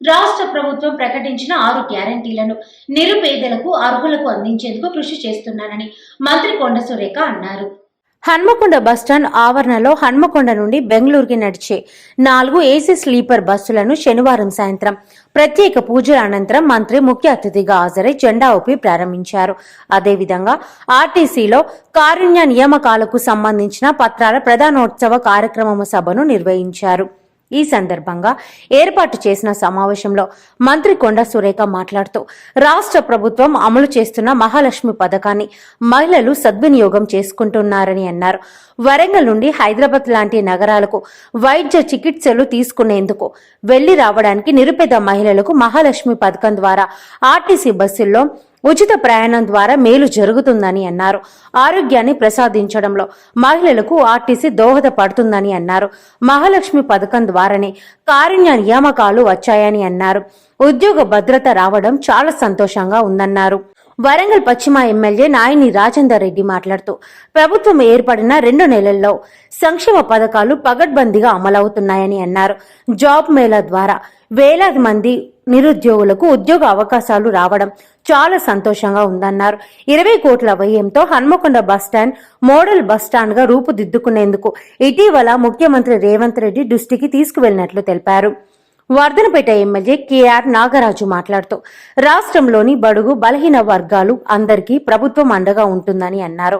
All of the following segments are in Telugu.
రాష్ట్ర ప్రభుత్వం ప్రకటించిన ఆరు గ్యారంటీలను నిరుపేదలకు అర్హులకు అందించేందుకు కృషి చేస్తున్నానని మంత్రి కొండ సురేఖ అన్నారు. హన్మకొండ బస్టాండ్ ఆవరణలో హన్మకొండ నుండి బెంగళూరుకి నడిచే నాలుగు ఏసీ స్లీపర్ బస్సులను శనివారం సాయంత్రం ప్రత్యేక పూజల అనంతరం మంత్రి ముఖ్య అతిథిగా హాజరై జెండా ఊపి ప్రారంభించారు. అదేవిధంగా ఆర్టీసీలో కారుణ్య నియామకాలకు సంబంధించిన పత్రాల ప్రధానోత్సవ కార్యక్రమము సభను నిర్వహించారు. ఈ సందర్భంగా ఏర్పాటు చేసిన సమావేశంలో మంత్రి కొండ సురేఖ మాట్లాడుతూ రాష్ట్ర ప్రభుత్వం అమలు చేస్తున్న మహాలక్ష్మి పథకాన్ని మహిళలు సద్వినియోగం చేసుకుంటున్నారని అన్నారు. వరంగల్ నుండి హైదరాబాద్ లాంటి నగరాలకు వైద్య చికిత్సలు తీసుకునేందుకు వెళ్ళి రావడానికి నిరుపేద మహిళలకు మహాలక్ష్మి పథకం ద్వారా ఆర్టీసీ బస్సుల్లో ఉచిత ప్రయాణం ద్వారా మేలు జరుగుతుందని అన్నారు. ఆరోగ్యాన్ని ప్రసాదించడంలో మహిళలకు ఆర్టీసీ దోహదపడుతుందని అన్నారు. మహాలక్ష్మి పథకం ద్వారానే కారుణ్య నియామకాలు వచ్చాయని అన్నారు. ఉద్యోగ భద్రత రావడం చాలా సంతోషంగా ఉందన్నారు. వరంగల్ పశ్చిమ ఎమ్మెల్యే నాయని రాజేందర్ రెడ్డి మాట్లాడుతూ ప్రభుత్వం ఏర్పడిన రెండు నెలల్లో సంక్షేమ పథకాలు పగడ్బందీగా అమలవుతున్నాయని అన్నారు. జాబ్ మేళా ద్వారా వేలాది మంది నిరుద్యోగులకు ఉద్యోగ అవకాశాలు రావడం చాలా సంతోషంగా ఉందన్నారు. ఇరవై కోట్ల వ్యయంతో హన్మకొండ బస్టాండ్ మోడల్ బస్టాండ్గా రూపుదిద్దుకునేందుకు ఇటీవల ముఖ్యమంత్రి రేవంత్ రెడ్డి దృష్టికి తీసుకువెళ్ళినట్లు తెలిపారు. వర్ధనపేట ఎమ్మెల్యే కేఆర్ నాగరాజు మాట్లాడుతూ రాష్ట్రంలోని బడుగు బలహీన వర్గాలు అందరికీ ప్రభుత్వం అండగా ఉంటుందని అన్నారు.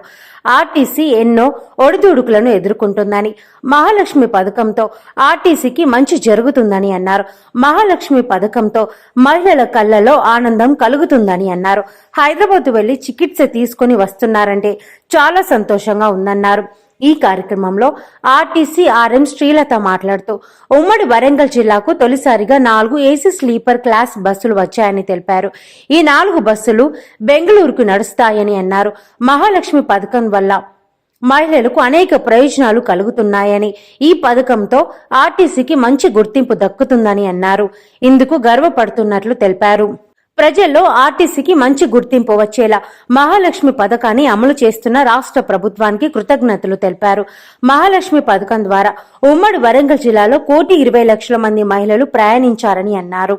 ఆర్టీసీ ఎన్నో ఒడిదుడుకులను ఎదుర్కొంటుందని మహాలక్ష్మి పథకంతో ఆర్టీసీకి మంచి జరుగుతుందని అన్నారు. మహాలక్ష్మి పథకంతో మహిళల కళ్ళలో ఆనందం కలుగుతుందని అన్నారు. హైదరాబాద్ వెళ్ళి చికిత్స తీసుకుని వస్తున్నారంటే చాలా సంతోషంగా ఉందన్నారు. ఈ కార్యక్రమంలో ఆర్టీసీ ఆర్ఎం శ్రీలత మాట్లాడుతూ ఉమ్మడి వరంగల్ జిల్లాకు తొలిసారిగా నాలుగు ఏసీ స్లీపర్ క్లాస్ బస్సులు వచ్చాయని తెలిపారు. ఈ నాలుగు బస్సులు బెంగళూరుకు నడుస్తాయని అన్నారు. మహాలక్ష్మి పథకం వల్ల మహిళలకు అనేక ప్రయోజనాలు కలుగుతున్నాయని ఈ పథకంతో ఆర్టీసీకి మంచి గుర్తింపు దక్కుతుందని అన్నారు. ఇందుకు గర్వపడుతున్నట్లు తెలిపారు. ప్రజల్లో ఆర్టీసీకి మంచి గుర్తింపు వచ్చేలా మహాలక్ష్మి పథకాన్ని అమలు చేస్తున్న రాష్ట్ర ప్రభుత్వానికి కృతజ్ఞతలు తెలిపారు. మహాలక్ష్మి పథకం ద్వారా ఉమ్మడి వరంగల్ జిల్లాలో కోటి ఇరవై లక్షల మంది మహిళలు ప్రయాణించారని అన్నారు.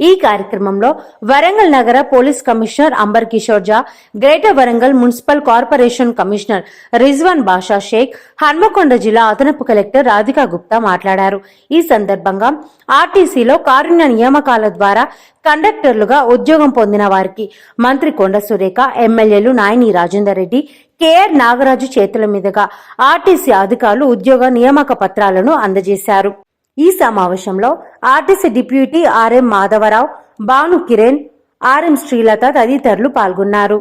ఈ కార్యక్రమంలో వరంగల్ నగర police commissioner Ambar Kishore Jha greater Warangal municipal corporation commissioner Rizwan Basha Shaik Hanamkonda జిల్లా అదనపు కలెక్టర్ రాధికా గుప్తా మాట్లాడారు. ఈ సందర్భంగా ఆర్టీసీలో కారుణ్య నియామకాల ద్వారా కండక్టర్లుగా ఉద్యోగం పొందిన వారికి మంత్రి కొండ సురేఖ ఎమ్మెల్యేలు నాయని రాజేందర్ రెడ్డి కేఆర్ నాగరాజు చేతుల మీదుగా ఆర్టీసీ అధికారులు ఉద్యోగ నియామక పత్రాలను అందజేశారు. ఈ సమావేశంలో RTC deputy RM Madhavarao Bhanu Kiran RM Srilatha తదితరులు పాల్గొన్నారు.